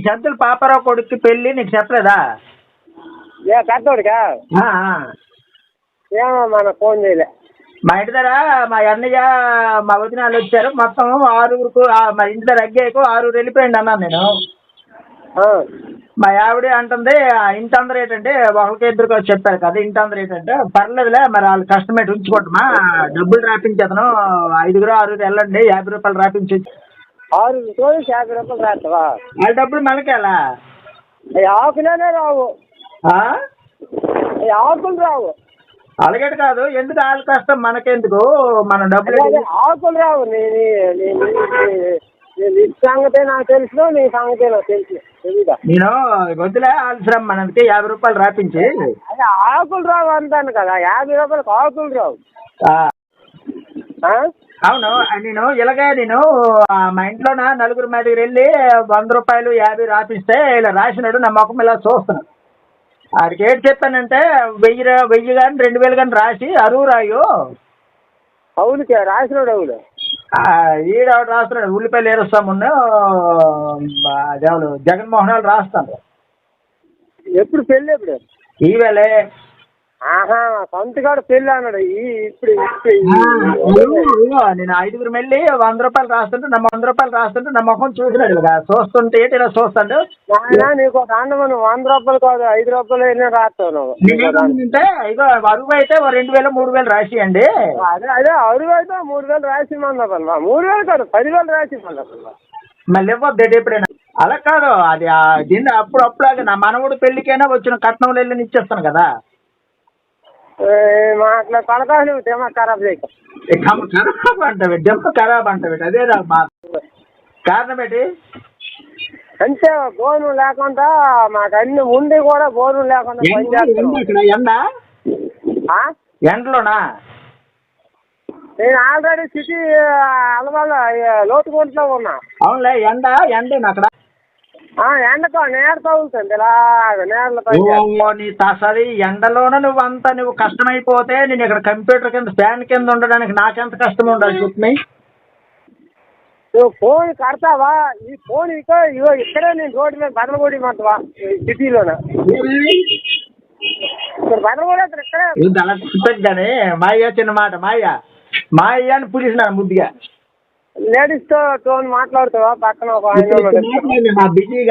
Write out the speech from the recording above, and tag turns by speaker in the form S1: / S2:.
S1: సెంతులు పాపారావు కొడుక్కి పెళ్ళి నీకు చెప్పలేదా?
S2: ఏ పెద్దోడికా
S1: ఆ, ఆ.
S2: ఏమో మన ఫోన్ చేయలే.
S1: మా ఇంటి దగ్గర మా అన్నయ్య మా వదినాలు వచ్చారు. మొత్తం ఆరుగురు మా ఇంటి దగ్గర అగ్గేకు ఆరుగురు వెళ్ళిపోయింది అన్నాను నేను.
S2: ఆ,
S1: మా ఆవిడ అంటుంది ఆ ఇంటి అందరు ఏంటంటే ఒకరికి ఇద్దరికి వచ్చి చెప్పారు కదా ఇంటి అందరు ఏంటంటే పర్లేదులే మరి వాళ్ళు కస్టమర్ ఉంచుకోవటమా? డబ్బులు రాపించేతను ఐదుగురు ఆరుగురు వెళ్ళండి యాభై రూపాయలు రాపించి
S2: ఆరు రోజులు యాభై రూపాయలు రాస్తావా?
S1: వాళ్ళ డబ్బులు మనకేలా?
S2: ఆకులేనే రావు.
S1: ఆ?
S2: ఆకులు రావు.
S1: అలాగే కాదు ఎందుకు వాళ్ళ కష్టం మనకెందుకు? మన డబ్బులు
S2: ఆకులు రావు. నీ సంగతే నాకు తెలుసు నీ సంగతే నాకు తెలుసు.
S1: నేను వద్దులే ఆలస్యం మనకి యాభై రూపాయలు రాపించి.
S2: ఆకులు రావు అంటాను కదా యాభై రూపాయలకు ఆకులు రావు.
S1: ఆ,
S2: ఆ?
S1: అవును నేను ఇలాగే నేను మా ఇంట్లో నలుగురు మా దగ్గర వెళ్ళి వంద రూపాయలు యాభై రాపిస్తే ఇలా రాసినాడు నా ముఖం ఇలా చూస్తున్నాను ఆడికి ఏంటి చెప్పానంటే వెయ్యి వెయ్యి కానీ రెండు వేలు కానీ రాసి అరువు రాయు.
S2: అవునుకే రాసినాడు అవును.
S1: ఈడ రాస్తున్నాడు ఉల్లిపాయలు ఏరుస్తామున్న జగన్మోహన్ రాస్తాను
S2: ఎప్పుడు పెళ్ళి ఎప్పుడు?
S1: ఈవేళే
S2: ఆహా సొంతగాడు పెళ్ళి అన్నాడు. ఈ ఇప్పుడు
S1: నేను ఐదుగురు వెళ్ళి వంద రూపాయలు రాస్తుంటే నా వంద రూపాయలు రాస్తుంటే నా ముఖం చూసినాడు కదా. చూస్తుంటే ఇలా చూస్తాడు?
S2: నాయనా నీకు ఒక అందమని వంద రూపాయలు కాదు ఐదు రూపాయలు అయినా రాస్తావు నువ్వు.
S1: నేనేమంటే ఇగో అరువు అయితే రెండు వేలు మూడు వేలు రాసియండి.
S2: అదే అదే అరువు అయితే మూడు వేలు రాసి ఇమ్మన్నా మూడు వేలు కాదు పదివేలు రాసి ఇమ్మన్నా
S1: మళ్ళీ ఇవ్వద్దు ఎప్పుడైనా. అలా కాదు అది దీన్ని అప్పుడు అప్పుడు నా మనవడు పెళ్ళికైనా వచ్చిన కట్నంలో వెళ్ళి ఇచ్చేస్తాను కదా.
S2: అట్లా పడతావు నువ్వు దేమా ఖరాబ్ చేయక.
S1: ఏ కమ్మ ఖరాబ్ అంటావు డెమ్మ ఖరాబ్ అంటావు అదే నా మా కారణం ఏంటి?
S2: అంతే బోను లేకుండా మాకు అన్ని ఉండి కూడా బోను లేకుండా
S1: ఎండ ఎండ ఎండ? ఎండలోనా?
S2: నేను ఆల్రెడీ సిటీ అలవాళ్ళ లోతుకుంట్లో ఉన్నా.
S1: అవునులే ఎండ ఎండేనా అక్కడ?
S2: ఎండతో తగులుతుంది.
S1: ఓ నీ తసరి ఎండలోన నువ్వు అంతా నువ్వు కష్టమైపోతే నేను ఇక్కడ కంప్యూటర్ కింద ఫ్యాన్ కింద ఉండడానికి నాకెంత కష్టం ఉండాలి చెప్పి
S2: నువ్వు ఫోన్ కడతావా? ఈ ఫోన్ ఇక ఇగో ఇక్కడే నేను రోడ్డు మీద బదలగొడి మంటవా సిటీలోన. ఇక్కడ బదలగొడి ఇక్కడే.
S1: చెప్పేది మాయ చిన్న మాట మాయ మాయ అని పులిసినాను ముద్దుగా.
S2: లేడీస్తో మాట్లాడుతావా పక్కన ఒక ఆయన ఉన్నాడు.
S1: బిజీగా